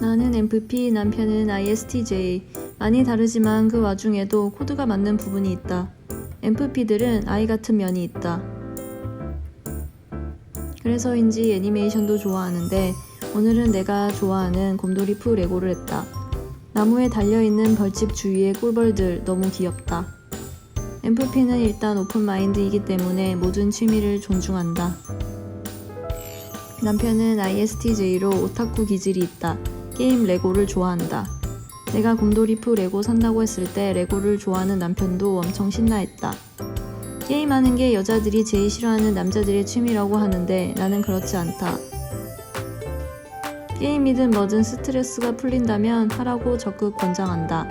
나는 MVP, 남편은 ISTJ. 많이 다르지만 그 와중에도 코드가 맞는 부분이 있다. MVP들은 아이 같은 면이 있다. 그래서인지 애니메이션도 좋아하는데 오늘은 내가 좋아하는 곰돌이 푸 레고를 했다. 나무에 달려있는 벌집 주위의 꿀벌들 너무 귀엽다. MVP는 일단 오픈마인드이기 때문에 모든 취미를 존중한다. 남편은 ISTJ로 오타쿠 기질이 있다. 게임 레고를 좋아한다. 내가 곰돌이푸 레고 산다고 했을 때 레고를 좋아하는 남편도 엄청 신나했다. 게임하는 게 여자들이 제일 싫어하는 남자들의 취미라고 하는데 나는 그렇지 않다. 게임이든 뭐든 스트레스가 풀린다면 하라고 적극 권장한다.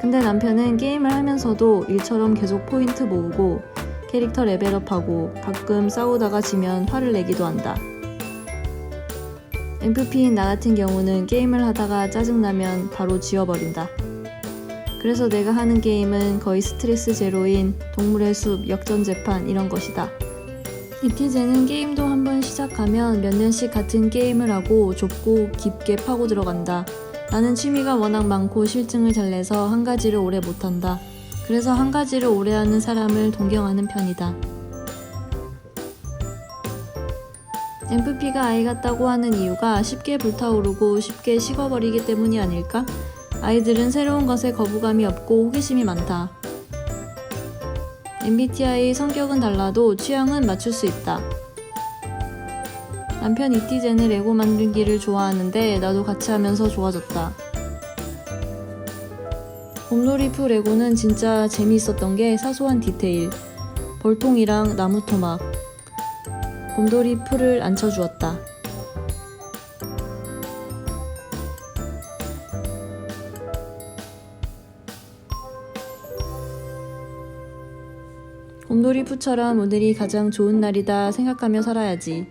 근데 남편은 게임을 하면서도 일처럼 계속 포인트 모으고 캐릭터 레벨업하고 가끔 싸우다가 지면 화를 내기도 한다. MVP인 나 같은 경우는 게임을 하다가 짜증나면 바로 지워버린다. 그래서 내가 하는 게임은 거의 스트레스 제로인 동물의 숲, 역전 재판 이런 것이다. 이티제는 게임도 한번 시작하면 몇 년씩 같은 게임을 하고 좁고 깊게 파고 들어간다. 나는 취미가 워낙 많고 실증을 잘 내서 한 가지를 오래 못한다. 그래서 한 가지를 오래 하는 사람을 동경하는 편이다. MVP가 아이 같다고 하는 이유가 쉽게 불타오르고 쉽게 식어버리기 때문이 아닐까? 아이들은 새로운 것에 거부감이 없고 호기심이 많다. MBTI 성격은 달라도 취향은 맞출 수 있다. 남편 이티제는 레고 만들기를 좋아하는데 나도 같이 하면서 좋아졌다. 곰놀이푸 레고는 진짜 재미있었던 게 사소한 디테일. 볼통이랑 나무 토막. 곰돌이 풀을 앉혀주었다. 곰돌이 푸처럼 오늘이 가장 좋은 날이다 생각하며 살아야지.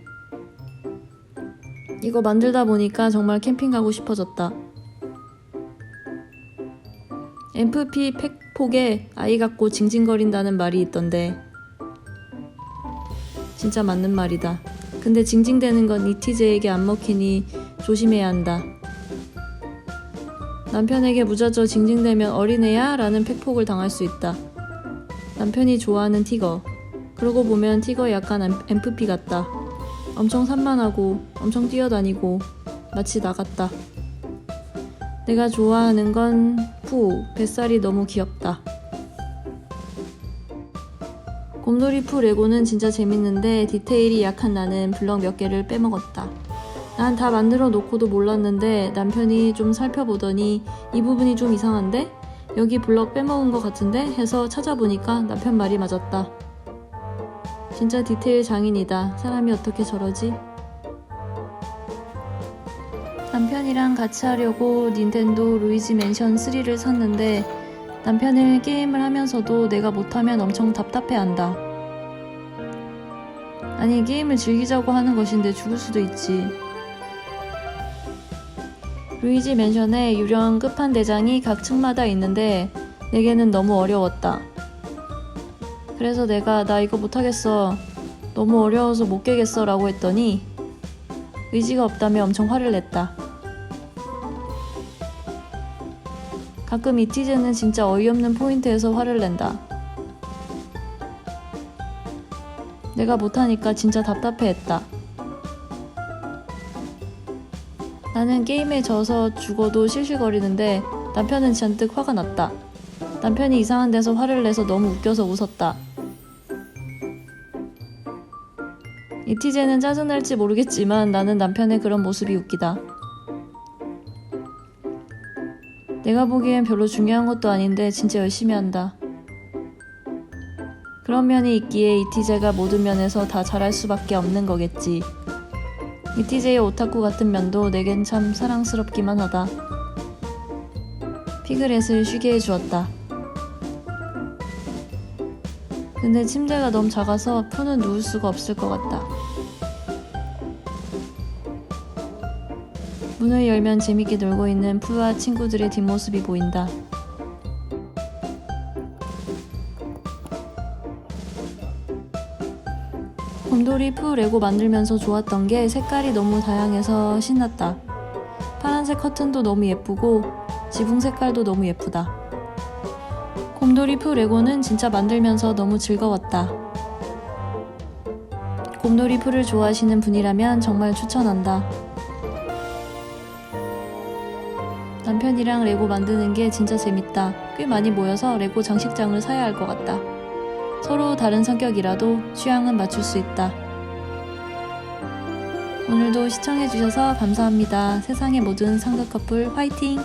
이거 만들다 보니까 정말 캠핑 가고 싶어졌다. MFP 팩폭에 아이 같고 징징거린다는 말이 있던데 진짜 맞는 말이다. 근데 징징대는 건 이티제에게 안 먹히니 조심해야 한다. 남편에게 무자저 징징대면 어린애야? 라는 팩폭을 당할 수 있다. 남편이 좋아하는 티거. 그러고 보면 티거 약간 MFP 같다. 엄청 산만하고 엄청 뛰어다니고 마치 나갔다. 내가 좋아하는 건 푸, 뱃살이 너무 귀엽다. 곰돌이 푸 레고는 진짜 재밌는데 디테일이 약한 나는 블럭 몇 개를 빼먹었다. 난 다 만들어 놓고도 몰랐는데 남편이 좀 살펴보더니 이 부분이 좀 이상한데? 여기 블럭 빼먹은 것 같은데? 해서 찾아보니까 남편 말이 맞았다. 진짜 디테일 장인이다. 사람이 어떻게 저러지? 남편이랑 같이 하려고 닌텐도 루이지 맨션 3를 샀는데 남편을 게임을 하면서도 내가 못하면 엄청 답답해한다. 아니 게임을 즐기자고 하는 것인데 죽을 수도 있지. 루이지 맨션에 유령 끝판 대장이 각 층마다 있는데 내게는 너무 어려웠다. 그래서 내가 나 이거 못하겠어. 너무 어려워서 못 깨겠어 라고 했더니 의지가 없다며 엄청 화를 냈다. 가끔 이티제는 진짜 어이없는 포인트에서 화를 낸다. 내가 못하니까 진짜 답답해했다. 나는 게임에 져서 죽어도 실실거리는데 남편은 잔뜩 화가 났다. 남편이 이상한 데서 화를 내서 너무 웃겨서 웃었다. 이티제는 짜증날지 모르겠지만 나는 남편의 그런 모습이 웃기다. 내가 보기엔 별로 중요한 것도 아닌데 진짜 열심히 한다. 그런 면이 있기에 이티제가 모든 면에서 다 잘할 수밖에 없는 거겠지. 이티제의 오타쿠 같은 면도 내겐 참 사랑스럽기만 하다. 피그렛을 쉬게 해주었다. 근데 침대가 너무 작아서 푸는 누울 수가 없을 것 같다. 문을 열면 재밌게 놀고 있는 푸와 친구들의 뒷모습이 보인다. 곰돌이 푸 레고 만들면서 좋았던 게 색깔이 너무 다양해서 신났다. 파란색 커튼도 너무 예쁘고 지붕 색깔도 너무 예쁘다. 곰돌이 푸 레고는 진짜 만들면서 너무 즐거웠다. 곰돌이 푸를 좋아하시는 분이라면 정말 추천한다. 남편이랑 레고 만드는 게 진짜 재밌다. 꽤 많이 모여서 레고 장식장을 사야 할 것 같다. 서로 다른 성격이라도 취향은 맞출 수 있다. 오늘도 시청해주셔서 감사합니다. 세상의 모든 상급 커플 화이팅!